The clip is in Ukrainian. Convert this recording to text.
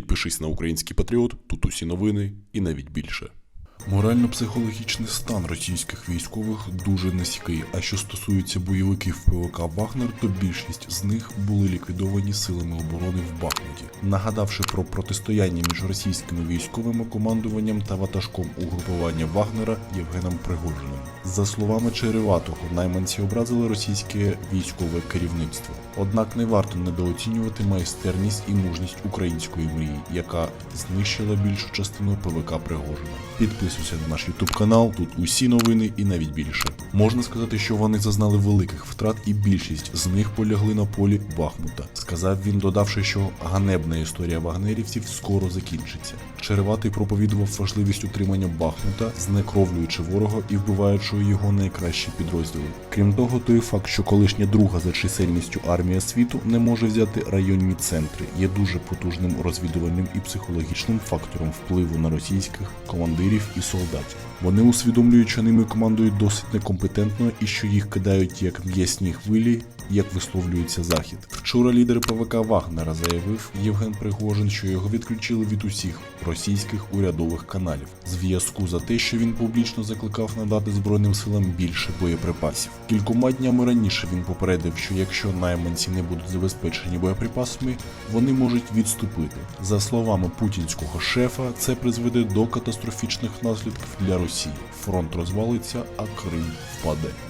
Підпишись на український патріот, тут усі новини і навіть більше. Морально-психологічний стан російських військових дуже низький. А що стосується бойовиків ПВК Вагнер, то більшість з них були ліквідовані силами оборони в Бахмуті. Нагадавши про протистояння між російськими військовими командуванням та ватажком угрупування Вагнера Євгеном Пригожиним. За словами Череватого, найманці образили російське військове керівництво. Однак не варто недооцінювати майстерність і мужність української мрії, яка знищила більшу частину ПВК Пригожина. Підписуйся на наш YouTube канал, тут усі новини і навіть більше. Можна сказати, що вони зазнали великих втрат, і більшість з них полягли на полі Бахмута. Сказав він, додавши, що ганебна історія вагнерівців скоро закінчиться. Череватий проповідував важливість утримання Бахмута, знекровлюючи ворога і вбиваючи його найкращі підрозділи. Крім того, той факт, що колишня друга за чисельністю армія світу не може взяти районні центри, є дуже потужним розвідувальним і психологічним фактором впливу на російських командирів і солдатів. Вони усвідомлюють, що ними командують досить некомпетентно і що їх кидають як м'ясні хвилі, як висловлюється захід. Вчора лідер ПВК Вагнера заявив Євген Пригожин, що його відключили від усіх російських урядових каналів. Зв'язку за те, що він публічно закликав надати збройним силам більше боєприпасів. Кількома днями раніше він попередив, що якщо найманці не будуть забезпечені боєприпасами, вони можуть відступити. За словами путінського шефа, це призведе до катастрофічних наслідків для Росії. Фронт розвалиться, а Крим впаде.